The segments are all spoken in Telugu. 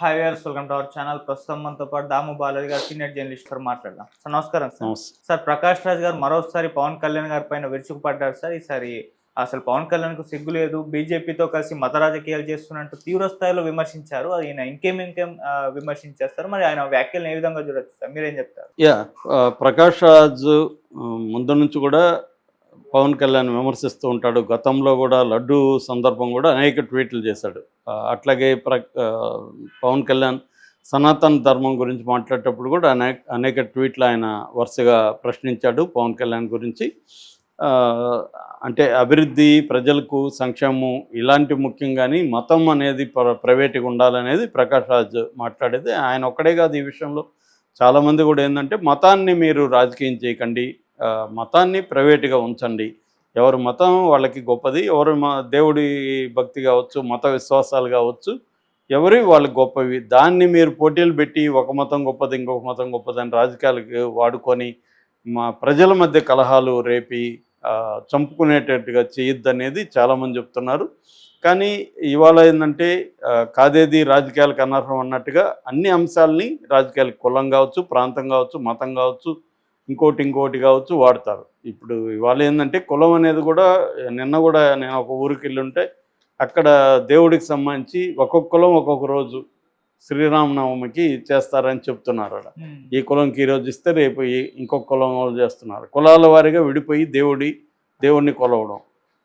Hi viewers welcome to our channel ప్రస్తుతం మనతో పాటు దాము బాలాజీ గారు సీనియర్ జర్నలిస్ట్ గారు మాట్లాడదాం. సార్ నమస్కారం సార్ సార్ ప్రకాష్ రాజ్ గారు మరోసారి పవన్ కళ్యాణ్ గారి పైన విరుచుకుపడ్డారు సార్ ఈసారి అసలు పవన్ కళ్యాణ్కు సిగ్గు లేదు. బీజేపీతో కలిసి మత రాజకీయాలు చేస్తున్నట్టు తీవ్ర స్థాయిలో విమర్శించారు. ఈయన ఇంకేం ఇంకేం విమర్శించేస్తారు? మరి ఆయన వ్యాఖ్యలను ఏ విధంగా చూడొచ్చు సార్ మీరేం చెప్తారు? యా ప్రకాష్ రాజ్ ముందు నుంచి కూడా పవన్ కళ్యాణ్ విమర్శిస్తూ ఉంటాడు. గతంలో కూడా లడ్డు సందర్భం కూడా అనేక ట్వీట్లు చేశాడు. అట్లాగే ప్ర పవన్ కళ్యాణ్ సనాతన ధర్మం గురించి మాట్లాడేటప్పుడు కూడా అనేక అనేక ట్వీట్లు ఆయన వరుసగా ప్రశ్నించాడు పవన్ కళ్యాణ్ గురించి. అంటే అభివృద్ధి ప్రజలకు సంక్షేమం ఇలాంటి ముఖ్యం కానీ మతం అనేది ప్ర ప్రైవేట్గా ఉండాలనేది ప్రకాష్ రాజ్ మాట్లాడేది. ఆయన ఒక్కడే కాదు ఈ విషయంలో. చాలామంది కూడా ఏంటంటే మతాన్ని మీరు రాజకీయం చేయకండి. మతాన్ని ప్రైవేట్గా ఉంచండి. ఎవరి మతం వాళ్ళకి గొప్పది ఎవరి మా దేవుడి భక్తి కావచ్చు మత విశ్వాసాలు కావచ్చు ఎవరి వాళ్ళకి గొప్పవి. దాన్ని మీరు పోటీలు పెట్టి ఒక మతం గొప్పది ఇంకొక మతం గొప్పదని రాజకీయాలకు వాడుకొని మా ప్రజల మధ్య కలహాలు రేపి చంపుకునేటట్టుగా చేయొద్దనేది చాలామంది చెప్తున్నారు. కానీ ఇవాళ ఏంటంటే కాదేది రాజకీయాలకు అనర్హం అన్నట్టుగా అన్ని అంశాలని రాజకీయాలకు కులం కావచ్చు ప్రాంతం కావచ్చు మతం కావచ్చు ఇంకోటి ఇంకోటి కావచ్చు వాడతారు. ఇప్పుడు ఇవాళ ఏంటంటే కులం అనేది కూడా నిన్న కూడా నేను ఒక ఊరికి వెళ్ళి ఉంటే అక్కడ దేవుడికి సంబంధించి ఒక్కొక్క కులం ఒక్కొక్క రోజు శ్రీరామనవమికి చేస్తారని చెప్తున్నారు అక్కడ ఈ కులంకి ఈరోజు ఇస్తే రేపు ఇంకొక కులం వాళ్ళు చేస్తున్నారు. కులాల వారీగా విడిపోయి దేవుడి దేవుడిని కొలవడం.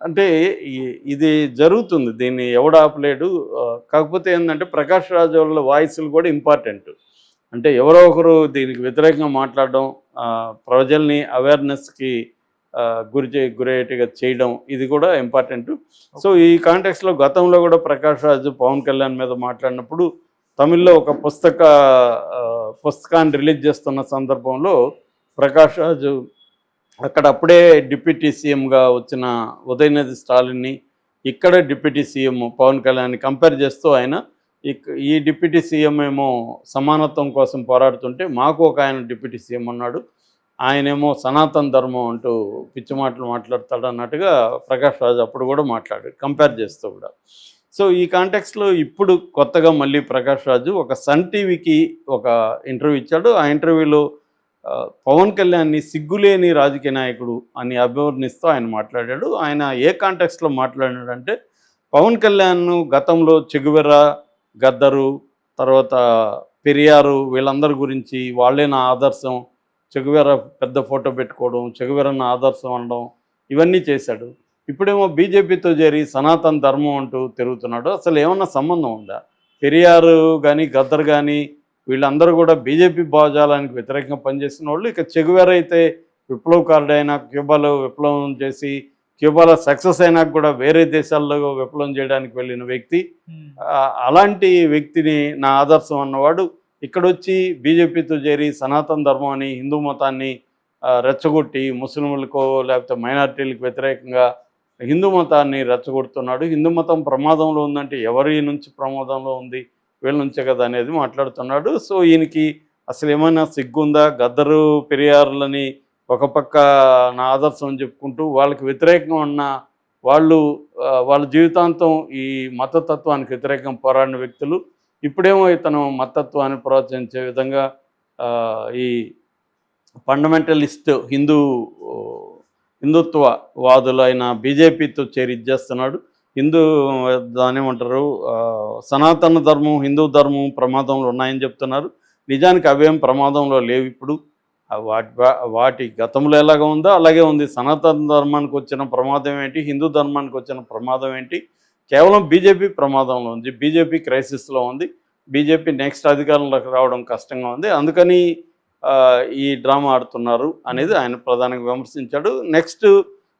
అంటే ఇది జరుగుతుంది. దీన్ని ఎవడు ఆపలేడు. కాకపోతే ఏంటంటే ప్రకాష్ రాజు వాళ్ళ వాయిస్లు కూడా ఇంపార్టెంట్. అంటే ఎవరో ఒకరు దీనికి వ్యతిరేకంగా మాట్లాడడం ప్రజల్ని అవేర్నెస్కి గురి చే గురయ్యేట్టుగా చేయడం ఇది కూడా ఇంపార్టెంట్. సో ఈ కాంటెక్స్లో గతంలో కూడా ప్రకాష్ రాజు పవన్ కళ్యాణ్ మీద మాట్లాడినప్పుడు తమిళ్ళో ఒక పుస్తక పుస్తకాన్ని రిలీజ్ చేస్తున్న సందర్భంలో ప్రకాష్ రాజు అక్కడ అప్పుడే డిప్యూటీ సీఎంగా వచ్చిన ఉదయనిధి స్టాలిన్ని ఇక్కడ deputy CM Pawan Kalyan compare చేస్తూ ఆయన ఈ డిప్యూటీ సీఎం ఏమో సమానత్వం కోసం పోరాడుతుంటే మాకు ఒక ఆయన డిప్యూటీ సీఎం అన్నాడు ఆయనేమో సనాతన ధర్మం అంటూ పిచ్చి మాటలు మాట్లాడతాడు అన్నట్టుగా ప్రకాష్ రాజు అప్పుడు కూడా మాట్లాడాడు కంపేర్ చేస్తూ కూడా. సో ఈ కాంటెక్స్లో ఇప్పుడు కొత్తగా మళ్ళీ ప్రకాష్ రాజు ఒక సన్ టీవీకి ఒక ఇంటర్వ్యూ ఇచ్చాడు. ఆ ఇంటర్వ్యూలో పవన్ కళ్యాణ్ని సిగ్గులేని రాజకీయ నాయకుడు అని అభివర్ణిస్తూ ఆయన మాట్లాడాడు. ఆయన ఏ కాంటెక్స్లో మాట్లాడాడంటే పవన్ కళ్యాణ్ గతంలో చెగువెర్ర గద్దరు తర్వాత పెరియారు వీళ్ళందరి గురించి వాళ్ళే నా ఆదర్శం. చెగువేర పెద్ద ఫోటో పెట్టుకోవడం చెగువేర నా ఆదర్శం అనడం ఇవన్నీ చేశాడు. ఇప్పుడేమో బీజేపీతో చేరి సనాతన ధర్మం అంటూ తిరుగుతున్నాడు. అసలు ఏమన్నా సంబంధం ఉందా? పెరియారు కానీ గద్దర్ కానీ వీళ్ళందరూ కూడా బీజేపీ భావజాలానికి వ్యతిరేకంగా పనిచేసిన వాళ్ళు. ఇక చెగువేర అయితే విప్లవకారుడు అయినా క్యూబాలో విప్లవం చేసి క్యూబాలో సక్సెస్ అయినా కూడా వేరే దేశాల్లో విప్లవం చేయడానికి వెళ్ళిన వ్యక్తి. అలాంటి వ్యక్తిని నా ఆదర్శం అన్నవాడు ఇక్కడ వచ్చి బీజేపీతో చేరి సనాతన ధర్మం అని హిందూ మతాన్ని రెచ్చగొట్టి ముస్లింలకు లేకపోతే మైనారిటీలకు వ్యతిరేకంగా హిందూ మతాన్ని రెచ్చగొడుతున్నాడు. హిందూ మతం ప్రమాదంలో ఉందంటే ఎవరి నుంచి ప్రమాదంలో ఉంది? వీళ్ళ నుంచే కదా అనేది మాట్లాడుతున్నాడు. సో ఈయనకి అసలు ఏమైనా సిగ్గుందా? గద్దరు పెరియారులని ఒక పక్క నా ఆదర్శం అని చెప్పుకుంటూ వాళ్ళకి వ్యతిరేకంగా ఉన్న వాళ్ళు వాళ్ళ జీవితాంతం ఈ మతతత్వానికి వ్యతిరేకంగా పోరాడిన వ్యక్తులు ఇప్పుడేమో ఇతను మతత్వాన్ని ప్రోత్సహించే విధంగా ఈ ఫండమెంటలిస్ట్ హిందూ హిందుత్వ వాదులైన బీజేపీతో చేరి చేస్తున్నాడు. హిందూ దాని ఏమంటారు సనాతన ధర్మం హిందూ ధర్మం ప్రమాదంలో ఉన్నాయని చెప్తున్నారు. నిజానికి అవేం ప్రమాదంలో లేవు ఇప్పుడు. వాటి వాటి గతంలో ఎలాగ ఉందో అలాగే ఉంది. సనాతన ధర్మానికి వచ్చిన ప్రమాదం ఏంటి? హిందూ ధర్మానికి వచ్చిన ప్రమాదం ఏంటి? కేవలం బీజేపీ ప్రమాదంలో ఉంది. బీజేపీ క్రైసిస్లో ఉంది. బీజేపీ నెక్స్ట్ అధికారంలోకి రావడం కష్టంగా ఉంది. అందుకని ఈ డ్రామా ఆడుతున్నారు అనేది ఆయన ప్రధానంగా విమర్శించాడు. నెక్స్ట్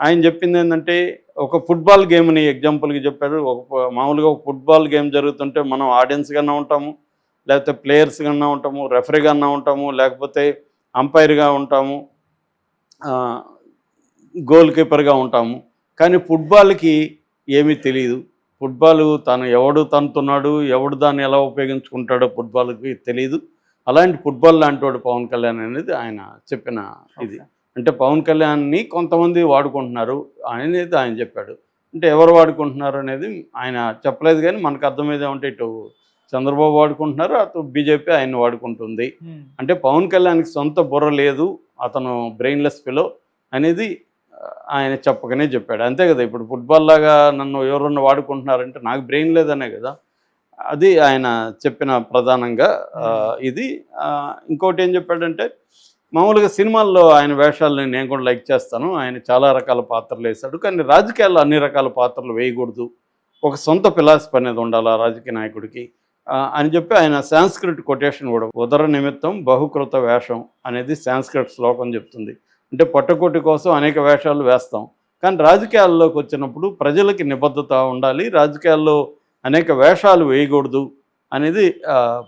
ఆయన చెప్పింది ఏంటంటే ఒక ఫుట్బాల్ గేమ్ని ఎగ్జాంపుల్కి చెప్పాడు. ఒక మామూలుగా ఒక ఫుట్బాల్ గేమ్ జరుగుతుంటే మనం ఆడియన్స్గానే ఉంటాము లేకపోతే ప్లేయర్స్గానే ఉంటాము రెఫరీగానే ఉంటాము లేకపోతే అంపైర్గా ఉంటాము గోల్ కీపర్గా ఉంటాము. కానీ ఫుట్బాల్కి ఏమీ తెలియదు ఫుట్బాల్ తను ఎవడు తంతున్నాడు ఎవడు దాన్ని ఎలా ఉపయోగించుకుంటాడో ఫుట్బాల్కి తెలియదు అలాంటి ఫుట్బాల్ లాంటి వాడు పవన్ కళ్యాణ్ అనేది ఆయన చెప్పిన ఇది. అంటే పవన్ కళ్యాణ్ని కొంతమంది వాడుకుంటున్నారు అనేది ఆయన చెప్పాడు. అంటే ఎవరు వాడుకుంటున్నారు అనేది ఆయన చెప్పలేదు కానీ మనకు అర్థమైంది ఏమంటే ఇటు చంద్రబాబు వాడుకుంటున్నారు అతను బీజేపీ ఆయన వాడుకుంటుంది. అంటే పవన్ కళ్యాణ్కి సొంత బుర్ర లేదు అతను బ్రెయిన్లెస్ ఫిలో అనేది ఆయన చెప్పకనే చెప్పాడు. అంతే కదా ఇప్పుడు ఫుట్బాల్ లాగా నన్ను ఎవరన్నా వాడుకుంటున్నారంటే నాకు బ్రెయిన్ లేదనే కదా అది ఆయన చెప్పిన ప్రధానంగా ఇది. ఇంకోటి ఏం చెప్పాడంటే మామూలుగా సినిమాల్లో ఆయన వేషాలని నేను కూడా లైక్ చేస్తాను ఆయన చాలా రకాల పాత్రలు వేశాడు కానీ రాజకీయాల్లో అన్ని రకాల పాత్రలు వేయకూడదు. ఒక సొంత ఫిలాసఫీ అనేది ఉండాలి రాజకీయ నాయకుడికి. అని చెప్పి ఆయన సాంస్క్రిట్ కొటేషన్ కూడా ఉదర నిమిత్తం బహుకృత వేషం అనేది సాంస్క్రిట్ శ్లోకం చెప్తుంది. అంటే పట్టుకోటి కోసం అనేక వేషాలు వేస్తాం. కానీ రాజకీయాల్లోకి వచ్చినప్పుడు ప్రజలకి నిబద్ధత ఉండాలి రాజకీయాల్లో అనేక వేషాలు వేయకూడదు అనేది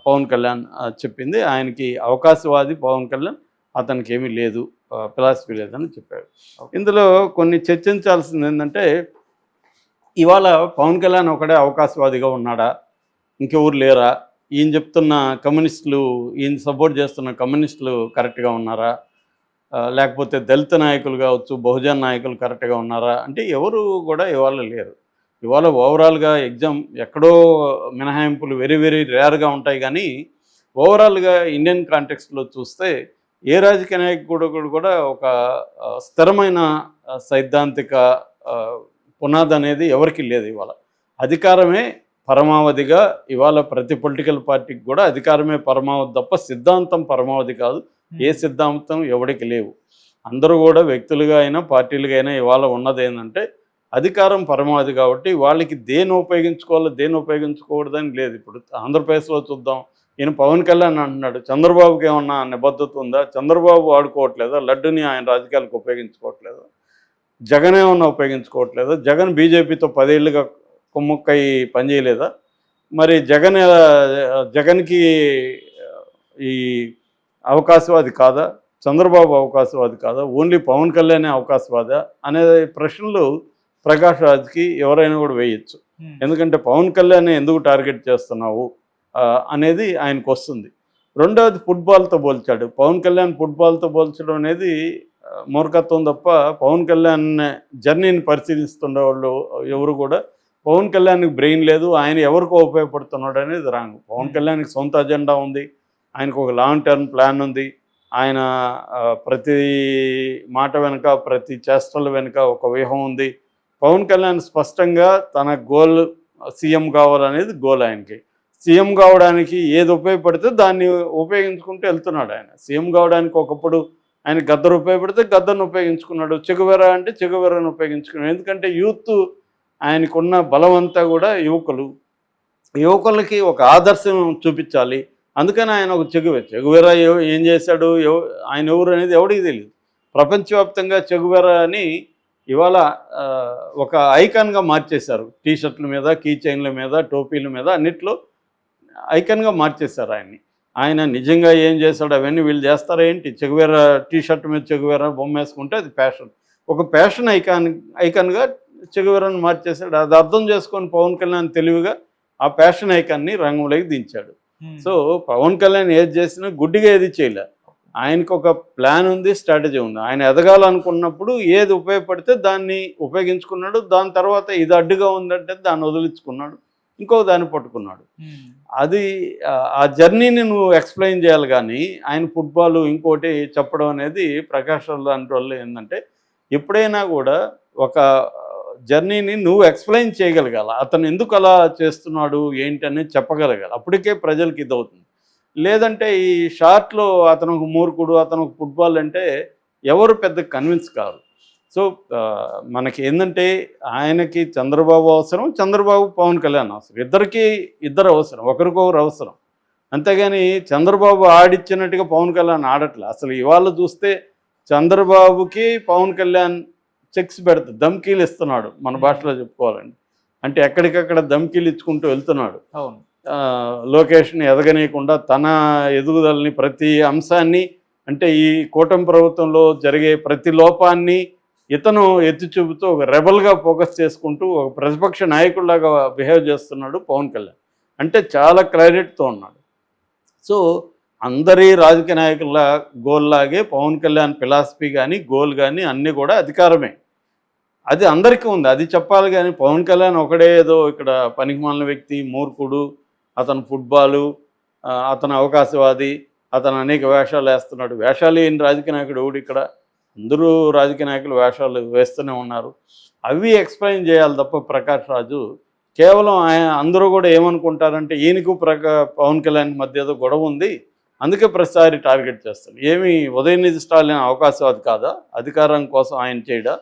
పవన్ కళ్యాణ్ చెప్పింది. ఆయనకి అవకాశవాది పవన్ కళ్యాణ్ అతనికి ఏమీ లేదు ఫిలాసఫీ లేదని చెప్పాడు. ఇందులో కొన్ని చర్చించాల్సింది ఏంటంటే ఇవాళ పవన్ కళ్యాణ్ ఒకడే అవకాశవాదిగా ఉన్నాడా? ఇంకెవరు లేరా? ఈయన చెప్తున్న కమ్యూనిస్టులు ఈయన సపోర్ట్ చేస్తున్న కమ్యూనిస్టులు కరెక్ట్గా ఉన్నారా? లేకపోతే దళిత నాయకులు కావచ్చు బహుజన్ నాయకులు కరెక్ట్గా ఉన్నారా? అంటే ఎవరు కూడా ఇవాళ లేరు. ఇవాళ ఓవరాల్గా ఎగ్జామ్ ఎక్కడో మినహాయింపులు వెరీ వెరీ రేర్గా ఉంటాయి కానీ ఓవరాల్గా ఇండియన్ కాంటెక్స్ట్లో చూస్తే ఏ రాజకీయ నాయకుడు కూడా ఒక స్థిరమైన సైద్ధాంతిక పునాది అనేది ఎవరికి లేదు ఇవాళ. అధికారమే పరమావధిగా ఇవాళ ప్రతి పొలిటికల్ పార్టీకి కూడా అధికారమే పరమావధి తప్ప సిద్ధాంతం పరమావధి కాదు. ఏ సిద్ధాంతం ఎవడికి లేవు. అందరూ కూడా వ్యక్తులుగా అయినా పార్టీలుగా అయినా ఇవాళ ఉన్నది ఏంటంటే అధికారం పరమావధి కాబట్టి వాళ్ళకి దేని ఉపయోగించుకోవాలో దేని ఉపయోగించుకోకూడదని లేదు. ఇప్పుడు ఆంధ్రప్రదేశ్లో చూద్దాం. ఈయన పవన్ కళ్యాణ్ అంటున్నాడు చంద్రబాబుకి ఏమన్నా నిబద్ధత ఉందా? చంద్రబాబు వాడుకోవట్లేదా? లడ్డుని ఆయన రాజకీయాలకు ఉపయోగించుకోవట్లేదా? జగన్ ఏమన్నా ఉపయోగించుకోవట్లేదా? జగన్ బీజేపీతో పదేళ్ళుగా కుమ్ముక్కై పనిచేయలేదా? మరి జగన్ జగన్కి ఈ అవకాశవాది కాదా? చంద్రబాబు అవకాశవాది కాదా? ఓన్లీ పవన్ కళ్యాణ్ అవకాశవాదా? అనే ప్రశ్నలు ప్రకాష్ రాజ్కి ఎవరైనా కూడా వేయచ్చు. ఎందుకంటే పవన్ కళ్యాణ్ ఎందుకు టార్గెట్ చేస్తున్నావు? అనేది ఆయనకు వస్తుంది. రెండవది ఫుట్బాల్తో పోల్చాడు. పవన్ కళ్యాణ్ ఫుట్బాల్తో పోల్చడం అనేది మూర్ఖత్వం తప్ప పవన్ కళ్యాణ్ జర్నీని పరిశీలిస్తున్న వాళ్ళు ఎవరు కూడా పవన్ కళ్యాణ్కి బ్రెయిన్ లేదు ఆయన ఎవరికో ఉపయోగపడుతున్నాడు అనేది రాంగ్. పవన్ కళ్యాణ్కి సొంత అజెండా ఉంది ఆయనకు ఒక లాంగ్ టర్మ్ ప్లాన్ ఉంది. ఆయన ప్రతి మాట వెనుక ప్రతి చేష్టల వెనుక ఒక వ్యూహం ఉంది. పవన్ కళ్యాణ్ స్పష్టంగా తన గోల్ సీఎం కావాలనేది గోల్ ఆయనకి. సీఎం కావడానికి ఏది ఉపయోగపడితే దాన్ని ఉపయోగించుకుంటూ వెళ్తున్నాడు ఆయన. సీఎం కావడానికి ఒకప్పుడు ఆయన గద్దరు ఉపయోగపడితే గద్దర్ను ఉపయోగించుకున్నాడు. చెగువెర అంటే చెగువెరను ఉపయోగించుకున్నాడు. ఎందుకంటే యూత్ ఆయనకున్న బలం అంతా కూడా యువకులు. యువకులకి ఒక ఆదర్శం చూపించాలి. అందుకని ఆయన ఒక చెగువె చెగువెర ఏం చేశాడు? ఆయన ఎవరు అనేది ఎవడికి తెలియదు ప్రపంచవ్యాప్తంగా చెగువెర అని ఇవాళ ఒక ఐకాన్గా మార్చేశారు. టీ షర్ట్ల మీద కీ చైన్ల మీద టోపీల మీద అన్నిట్లో ఐకాన్గా మార్చేశారు ఆయన్ని. ఆయన నిజంగా ఏం చేశాడు? అవన్నీ వీళ్ళు చేస్తారా ఏంటి? చెగువేర టీ షర్ట్ మీద చెగువేరా బొమ్మ వేసుకుంటే అది ఫ్యాషన్. ఒక ఫ్యాషన్ ఐకాన్ ఐకాన్గా చెగువేరను మార్చేశాడు. అది అర్థం చేసుకొని పవన్ కళ్యాణ్ తెలివిగా ఆ ఫ్యాషన్ ఐకాన్ని రంగంలోకి దించాడు. ఉమ్, సో పవన్ కళ్యాణ్ ఏది చేసినా గుడ్డిగా ఏది చేయలే. ఆయనకు ఒక ప్లాన్ ఉంది స్ట్రాటజీ ఉంది. ఆయన ఎదగాలనుకున్నప్పుడు ఏది ఉపయోగపడితే దాన్ని ఉపయోగించుకున్నాడు. దాని తర్వాత ఇది అడ్డుగా ఉందంటే దాన్ని వదిలించుకున్నాడు. ఇంకో దాన్ని పట్టుకున్నాడు. ఉమ్, అది ఆ- జర్నీని నువ్వు ఎక్స్ప్లెయిన్ చేయాలి కానీ ఆయన ఫుట్బాల్ ఇంకోటి చెప్పడం అనేది ప్రకాష్ రావు లాంటి వాళ్ళు ఏంటంటే ఎప్పుడైనా కూడా ఒక జర్నీని నువ్వు ఎక్స్ప్లెయిన్ చేయగలగాలి. అతను ఎందుకు అలా చేస్తున్నాడు ఏంటి అనేది చెప్పగలగాలి. అప్పటికే ప్రజలకి ఇది అవుతుంది లేదంటే ఈ షార్ట్లో అతను ఒక మూర్ఖుడు అతను ఒక ఫుట్బాల్ అంటే ఎవరు పెద్ద కన్విన్స్ కాదు సో మనకి ఏంటంటే ఆయనకి చంద్రబాబు అవసరం చంద్రబాబు పవన్ కళ్యాణ్ అవసరం. ఇద్దరికి ఇద్దరు అవసరం ఒకరికొకరు అవసరం. అంతేగాని చంద్రబాబు ఆడిచ్చినట్టుగా పవన్ కళ్యాణ్ ఆడట్లే. అసలు ఇవాళ చూస్తే చంద్రబాబుకి పవన్ కళ్యాణ్ చెక్స్ పెడతా దమ్కీలు ఇస్తున్నాడు మన భాషలో చెప్పుకోవాలండి అంటే ఎక్కడికక్కడ దమ్కీలు ఇచ్చుకుంటూ వెళ్తున్నాడు. అవును. లోకేష్ని ఎదగనీయకుండా తన ఎదుగుదలని ప్రతి అంశాన్ని అంటే ఈ కూటమి ప్రభుత్వంలో జరిగే ప్రతి లోపాన్ని ఇతను ఎత్తి చూపుతూ ఒక రెబల్గా ఫోకస్ చేసుకుంటూ ఒక ప్రతిపక్ష నాయకుడిలాగా బిహేవ్ చేస్తున్నాడు పవన్ కళ్యాణ్. అంటే చాలా క్లారిటీతో ఉన్నాడు. సో అందరి రాజకీయ నాయకుల గోల్ లాగే పవన్ కళ్యాణ్ ఫిలాసఫీ కానీ గోల్ కానీ అన్నీ కూడా అధికారమే. అది అందరికీ ఉంది. అది చెప్పాలి కానీ పవన్ కళ్యాణ్ ఒకడే ఏదో ఇక్కడ పనికిమాలిన వ్యక్తి మూర్ఖుడు అతను ఫుట్బాలు అతను అవకాశవాది అతను అనేక వేషాలు వేస్తున్నాడు. వేషాలు లేని రాజకీయ నాయకుడు ఎవడు ఇక్కడ? అందరూ రాజకీయ నాయకులు వేషాలు వేస్తూనే ఉన్నారు. అవి ఎక్స్ప్లెయిన్ చేయాలి తప్ప ప్రకాష్ రాజు కేవలం ఆయన అందరూ కూడా ఏమనుకుంటారంటే ఈయనకు ప్రకా పవన్ కళ్యాణ్ మధ్య ఏదో గొడవ ఉంది అందుకే ప్రతిసారి టార్గెట్ చేస్తాడు. ఏమి ఉదయనిధి స్టాలిన్ అవకాశవాది కాదా? అధికారం కోసం ఆయన చేయడా?